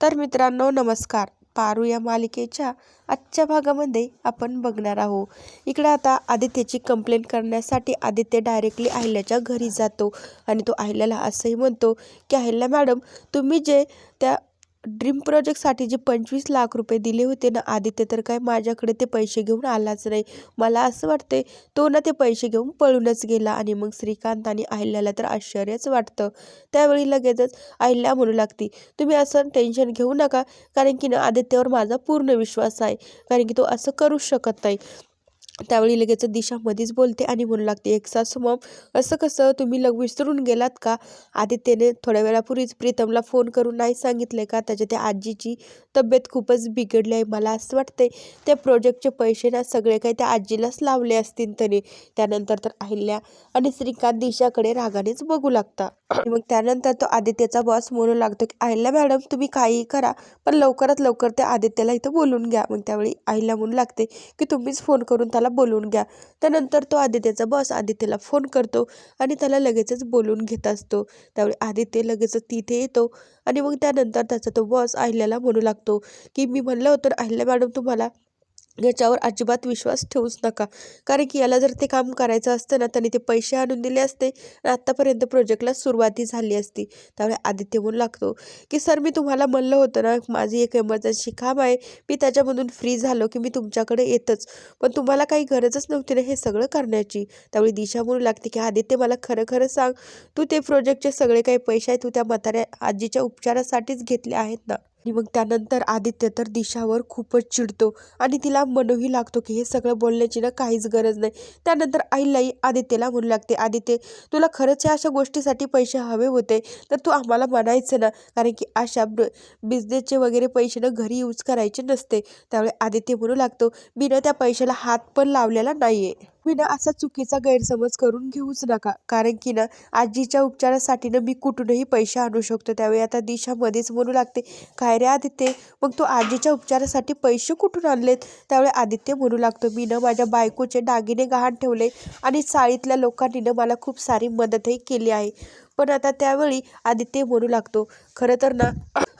तर मित्रांनो नमस्कार. पारू या मालिकेच्या आजच्या भागामध्ये आपण बघणार आहोत. इकडे आता आदित्यची कंप्लेंट करण्यासाठी आदित्य डायरेक्टली अहिल्याच्या घरी जातो आणि तो अहिल्याला असंही म्हणतो की अहिल्या मॅडम तुम्ही जे त्या ड्रीम प्रोजेक्टसाठी जे पंचवीस लाख रुपये दिले होते ना आदित्य तर काय माझ्याकडे ते पैसे घेऊन आलाच नाही. मला असं वाटते तो ना ते पैसे घेऊन पळूनच गेला आणि मग श्रीकांत आणि अहिल्याला तर आश्चर्यच वाटतं. त्यावेळी लगेचच अहिल्या म्हणू लागती तुम्ही असं टेन्शन घेऊ नका कारण की ना आदित्यवर माझा पूर्ण विश्वास आहे कारण की तो असं करूच शकत नाही. त्यावेळी लगेच दिशा मध्येच बोलते आणि म्हणू लागते एक सासू मॉम असं कसं? तुम्ही लग विसरून गेलात का? आदित्यने थोड्या वेळापूर्वीच प्रीतमला फोन करून नाही सांगितले का? त्याच्या त्या आजीची तब्येत खूपच बिघडली आहे मला असं वाटते त्या प्रोजेक्टचे पैसे ना सगळे काही त्या आजीलाच लावले असतील तरी. त्यानंतर तर अहिल्या आणि श्रीकांत दिशाकडे रागानेच बघू लागता. मग त्यानंतर तो आदित्यचा बॉस म्हणू लागतो की अहिल्या मॅडम तुम्ही काहीही करा पण लवकरात लवकर त्या आदित्यला इथं बोलून घ्या. मग त्यावेळी अहिल्या म्हणू लागते की तुम्हीच फोन करून त्याला बोलवून घ्या. त्यानंतर तो आदित्यचा बॉस आदित्यला फोन करतो आणि त्याला लगेचच बोलून घेत असतो. त्यावेळी आदित्य लगेचच तिथे येतो आणि मग त्यानंतर त्याचा तो बॉस अहिल्याला म्हणू लागतो की मी म्हणलं होतं अहिल्या मॅडम तुम्हाला याच्यावर अजिबात विश्वास ठेवूच नका. कारण की याला जर ते काम करायचं असतं ना त्यांनी ते पैसे आणून दिले असते आणि आत्तापर्यंत प्रोजेक्टला सुरुवाती झाली असती. त्यामुळे आदित्य म्हणू लागतो की सर मी तुम्हाला म्हणलं होतं ना माझी एक एमर्जन्सी काम आहे. मी त्याच्यामधून फ्री झालो की मी तुमच्याकडे येतच. पण तुम्हाला काही गरजच नव्हती ना हे सगळं करण्याची. त्यावेळी दिशा म्हणू लागते की आदित्य मला खरं खरं सांग. तू ते प्रोजेक्टचे सगळे काही पैसे आहेत तू त्या म्हाताऱ्या आजीच्या उपचारासाठीच घेतले आहेत ना. आणि मग त्यानंतर आदित्य तर दिशावर खूपच चिडतो आणि तिला म्हणूही लागतो की हे सगळं बोलण्याची ना काहीच गरज नाही. त्यानंतर आईलाही आदित्यला म्हणू लागते आदित्य तुला खरंच या अशा गोष्टीसाठी पैसे हवे होते? तर तू आम्हाला म्हणायचं ना कारण की अशा बिझनेसचे वगैरे पैसे ना घरी यूज करायचे नसते. त्यामुळे आदित्य म्हणू लागतो मी ना त्या पैशाला हात पण लावलेला नाही आहे मी ना असा चुकीचा गैरसमज करून घेऊच नका. कारण की ना आजीच्या उपचारासाठी ना मी कुठूनही पैसे आणू शकतो. त्यावेळी आता दिशा मध्येच म्हणू लागते. काय रे आदित्य? मग तो आजीच्या उपचारासाठी पैसे कुठून आणलेत? त्यावेळी आदित्य म्हणू लागतो मी ना माझ्या बायकोचे दागिने गहाण ठेवले आणि चाळीतल्या लोकांनी ना मला खूप सारी मदतही केली आहे. पण आता त्यावेळी आदित्य म्हणू लागतो खरं तर ना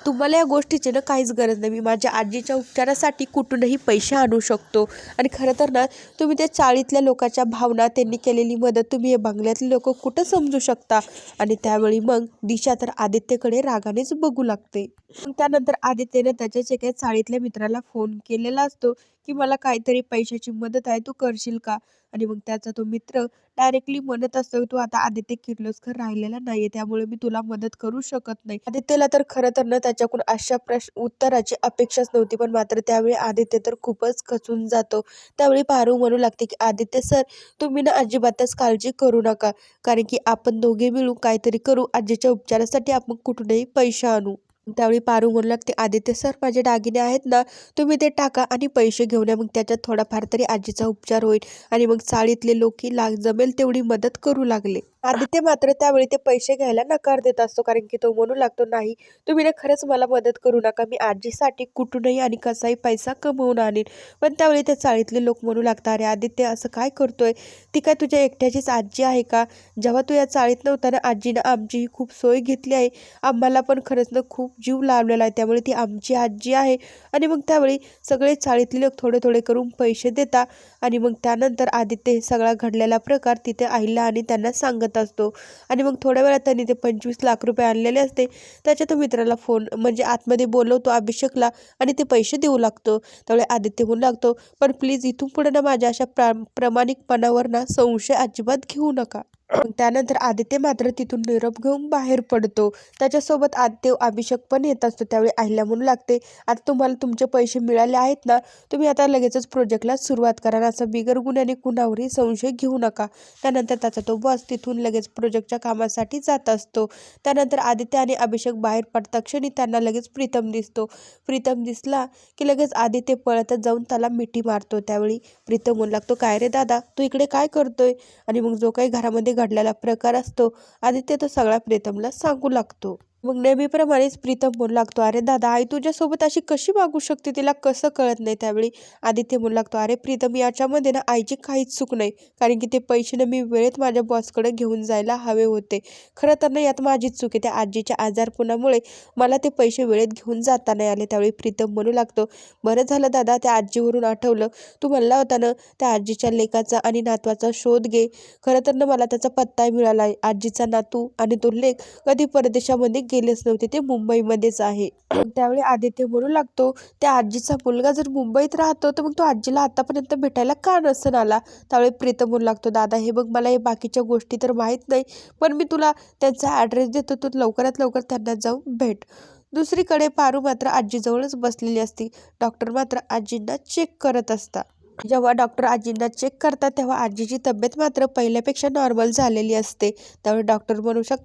तुम्हाला या गोष्टीची ना काहीच गरज नाही. मी माझ्या आजीच्या उपचारासाठी कुठूनही पैसे आणू शकतो. आणि खरं तर ना तुम्ही त्या चाळीतल्या लोकांच्या भावना त्यांनी केलेली मदत तुम्ही हे बंगल्यातले लोक कुठं समजू शकता? आणि त्यावेळी मग दिशा तर आदित्यकडे रागानेच बघू लागते. मग त्यानंतर आदित्यने त्याच्या जे काही चाळीतल्या मित्राला फोन केलेला असतो की मला काहीतरी पैशाची मदत आहे तू करशील का? आणि मग त्याचा तो मित्र डायरेक्टली म्हणत असतो तू आता आदित्य किर्लोस्कर राहिलेला नाहीये त्यामुळे मी तुला मदत करू शकत नाही. आदित्यला तर खरं तर ना त्याच्याकडून अशा प्रश्न उत्तराची अपेक्षाच नव्हती पण मात्र त्यावेळी आदित्य तर खूपच खचून जातो. त्यावेळी पारू म्हणू लागते की आदित्य सर तुम्ही ना अजिबातच काळजी करू नका कारण की आपण दोघे मिळून काहीतरी करू आजीच्या उपचारासाठी आपण कुठूनही पैसे आणू. त्यावेळी पारू म्हणू लागते आदित्य सर माझे दागिने आहेत ना तुम्ही ते टाका आणि पैसे घेऊन या. मग त्याच्यात थोडाफार तरी आजीचा उपचार होईल आणि मग चाळीतले लोकही लाग जमेल तेवढी मदत करू लागले. आदित्य मात्र त्यावेळी ते पैसे घ्यायला नकार देत असतो कारण की तो म्हणू लागतो नाही तुम्ही ना खरंच मला मदत करू नका. मी आजीसाठी कुठूनही आणि कसाही पैसा कमवून आणीन. पण त्यावेळी त्या चाळीतले लोक म्हणू लागतात अरे आदित्य असं काय करतोय? ती काय तुझ्या एकट्याचीच आजी आहे का? जेव्हा तू या चाळीत नव्हता ना आजीनं आमची ही खूप सोय घेतली आहे. आम्हाला पण खरंच ना खूप जीव लावलेला आहे. त्यामुळे ती आमची आजी आहे. आणि मग त्यावेळी सगळे चाळीतले लोक थोडे थोडे करून पैसे देतात आणि मग त्यानंतर आदित्य हे सगळा घडलेला प्रकार तिथे आईला आणि त्यांना सांगत असतो. आणि मग थोड्या वेळात त्यांनी ते पंचवीस लाख रुपये आणलेले असते. त्याच्या तो मित्राला फोन म्हणजे आतमध्ये बोलवतो अभिषेकला आणि ते पैसे देऊ लागतो. त्यावेळी आदित्य म्हणू लागतो पण प्लीज इथून पुढे ना माझ्या अशा प्रा प्रामाणिकपणावर ना संशय अजिबात घेऊ नका. त्यानंतर आदित्य मात्र तिथून निरोप घेऊन बाहेर पडतो. त्याच्यासोबत आदित्य अभिषेक पण येत असतो. त्यावेळी अहिल्या म्हणू लागते आता तुम्हाला तुमचे पैसे मिळाले आहेत ना तुम्ही आता लगेचच प्रोजेक्टला सुरुवात करा. असं बिगर गुन्ह्याने कुणावरही संशय घेऊ नका. त्यानंतर त्याचा तो बॉस तिथून लगेच प्रोजेक्टच्या कामासाठी जात असतो. त्यानंतर आदित्य आणि अभिषेक बाहेर पडता क्षणी त्यांना लगेच प्रीतम दिसतो. प्रीतम दिसला की लगेच आदित्य पळतच जाऊन त्याला मिठी मारतो. त्यावेळी प्रीतम म्हणू लागतो काय रे दादा तू इकडे काय करतोय? आणि मग जो काही घरामध्ये घडलेला प्रकार असतो. आदित्य तो सगळा प्रीतमला सांगू लागतो. मग नेहमीप्रमाणेच प्रीतम म्हणू लागतो अरे दादा आई तुझ्यासोबत अशी कशी वागू शकते? तिला कसं कळत नाही त्यावेळी. आदित्य म्हणू लागतो अरे प्रीतम याच्यामध्ये ना आईची काहीच चूक नाही कारण की ते पैसे ना मी वेळेत माझ्या बॉसकडे घेऊन जायला हवे होते. खरं तर ना यात माझीच चूक आहे. त्या आजीच्या आजारपणामुळे मला ते पैसे वेळेत घेऊन जाता नाही आले. त्यावेळी प्रीतम म्हणू लागतो बरं झालं दादा त्या आजीवरून आठवलं. तू म्हणला होता ना त्या आजीच्या लेखाचा आणि नातवाचा शोध घे. खरं तर ना मला त्याचा पत्ता मिळाला आहे आजीचा नातू आणि तो लेख कधी परदेशामध्ये केलेच नव्हते ते मुंबईमध्येच आहे. मग त्यावेळी आदित्य म्हणू लागतो त्या आजीचा मुलगा जर मुंबईत राहतो तर मग तो आजीला आतापर्यंत भेटायला का नसन आला? त्यावेळी प्रीतम म्हणू लागतो दादा हे मग मला हे बाकीच्या गोष्टी तर माहीत नाही पण मी तुला त्यांचा ॲड्रेस देतो तू लवकरात लवकर त्यांना जाऊन भेट. दुसरीकडे पारू मात्र आजीजवळच बसलेली असती. डॉक्टर मात्र आजींना चेक करत असता. जेव्हा डॉक्टर आजींना चेक करतात तेव्हा आजीची तब्येत मात्र पहिल्यापेक्षा नॉर्मल झालेली असते. त्यावेळी डॉक्टर म्हणू शक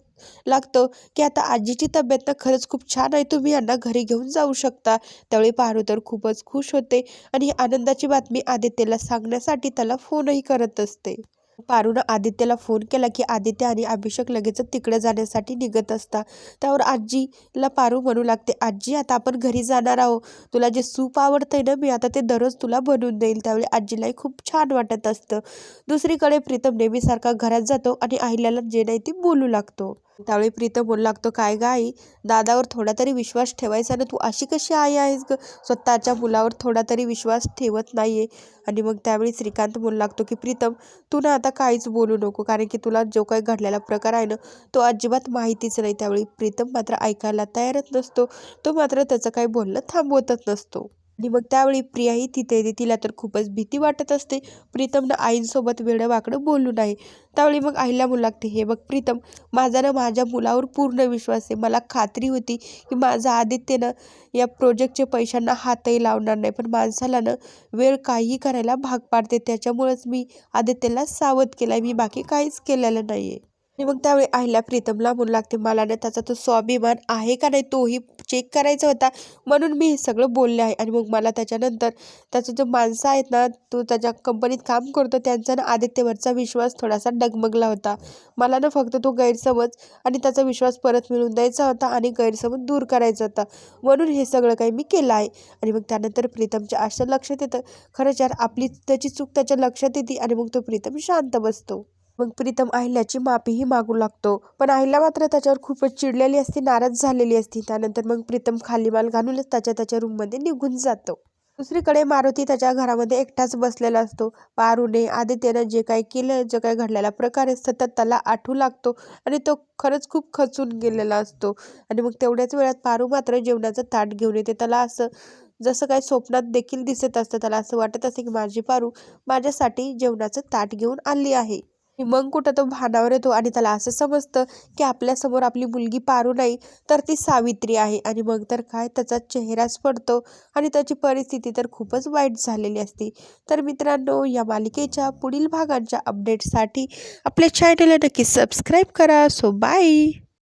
लागतो की आता आजीची तब्येत ना खरंच खूप छान आहे तुम्ही यांना घरी घेऊन जाऊ शकता. त्यावेळी पारू तर खूपच खुश होते आणि ही आनंदाची बातमी आदित्यला सांगण्यासाठी त्याला फोनही करत असते. पारूनं आदित्यला फोन केला की आदित्य आणि अभिषेक लगेच तिकडे जाण्यासाठी निघत असता. त्यावर आजीला पारू म्हणू लागते आजी आता आपण घरी जाणार आहोत तुला जे सूप आवडतंय ना मी आता ते दररोज तुला बनवून देईल. त्यावेळी आजीलाही खूप छान वाटत असतं. दुसरीकडे प्रीतम नेहमीसारखा घरात जातो आणि अहिल्याला जे नाही ते बोलू लागतो. त्यावेळी प्रीतम बोलू लागतो काय ग आई दादावर थोडा तरी विश्वास ठेवायचा ना तू अशी कशी आई आहेस ग? स्वतःच्या मुलावर थोडा तरी विश्वास ठेवत नाही आहे आणि मग त्यावेळी श्रीकांत बोलू लागतो की प्रीतम तू ना आता काहीच बोलू नको कारण की तुला जो काही घडलेला प्रकार आहे ना तो अजिबात माहितीच नाही. त्यावेळी प्रीतम मात्र ऐकायला तयारच नसतो. तो मात्र त्याचं काही बोलणं थांबवतच नसतो. आणि मग त्यावेळी प्रियाही तिथे येते. तिला तर खूपच भीती वाटत असते. प्रीतमनं आईंसोबत वेडं वाकडं बोलू नाही त्यावेळी मग आईला म्हणू लागते हे बघ प्रीतम माझा ना माझ्या मुलावर पूर्ण विश्वास आहे. मला खात्री होती की माझा आदित्यनं या प्रोजेक्टच्या पैशांना हातही लावणार नाही. पण माणसाला ना वेळ काहीही करायला भाग पाडते. त्याच्यामुळेच मी आदित्यला सावध केला आहे मी बाकी काहीच केलेलं नाही आहे आणि मग त्यावेळी आईला प्रीतमला म्हणू लागते. मला ना त्याचा तो स्वाभिमान आहे का नाही तोही चेक करायचा होता. म्हणून मी हे सगळं बोलले आहे. आणि मग मला त्याच्यानंतर त्याचं जो माणसं आहेत ना तो त्याच्या कंपनीत काम करतो. त्यांचा ना आदित्यवरचा विश्वास थोडासा डगमगला होता. मला ना फक्त तो गैरसमज आणि त्याचा विश्वास परत मिळवून द्यायचा होता आणि गैरसमज दूर करायचा होता. म्हणून हे सगळं काही मी केलं आहे. आणि मग त्यानंतर प्रीतमच्या असं लक्षात येतं. खरंच यार आपली त्याची चूक त्याच्या लक्षात येते आणि मग तो प्रीतम शांत बसतो. मग प्रीतम अहिल्याची माफीही मागू लागतो. पण अहिल्या मात्र त्याच्यावर खूपच चिडलेली असते नाराज झालेली असते. त्यानंतर मग प्रीतम खाली माल घालूनच त्याच्या त्याच्या रूममध्ये निघून जातो. दुसरीकडे मारुती त्याच्या घरामध्ये एकटाच बसलेला असतो. पारूने आदित्यनं जे काही केलं जे काही घडलेला प्रकार आहे सतत त्याला आठवू लागतो आणि तो खरंच खूप खचून गेलेला असतो. आणि मग तेवढ्याच वेळात पारू मात्र जेवणाचं ताट घेऊन येते. त्याला असं जसं काही स्वप्नात देखील दिसत असतं त्याला असं वाटत असते की माझी पारू माझ्यासाठी जेवणाचं ताट घेऊन आली आहे. मग कुठं तो भानावर येतो आणि त्याला असं समजतं की आपल्यासमोर आपली मुलगी पारू नाही तर ती सावित्री आहे. आणि मग तर काय त्याचा चेहराच पडतो आणि त्याची परिस्थिती तर खूपच वाईट झालेली असते. तर मित्रांनो या मालिकेच्या पुढील भागांच्या अपडेटसाठी आपल्या चॅनलला नक्की सबस्क्राईब करा. So bye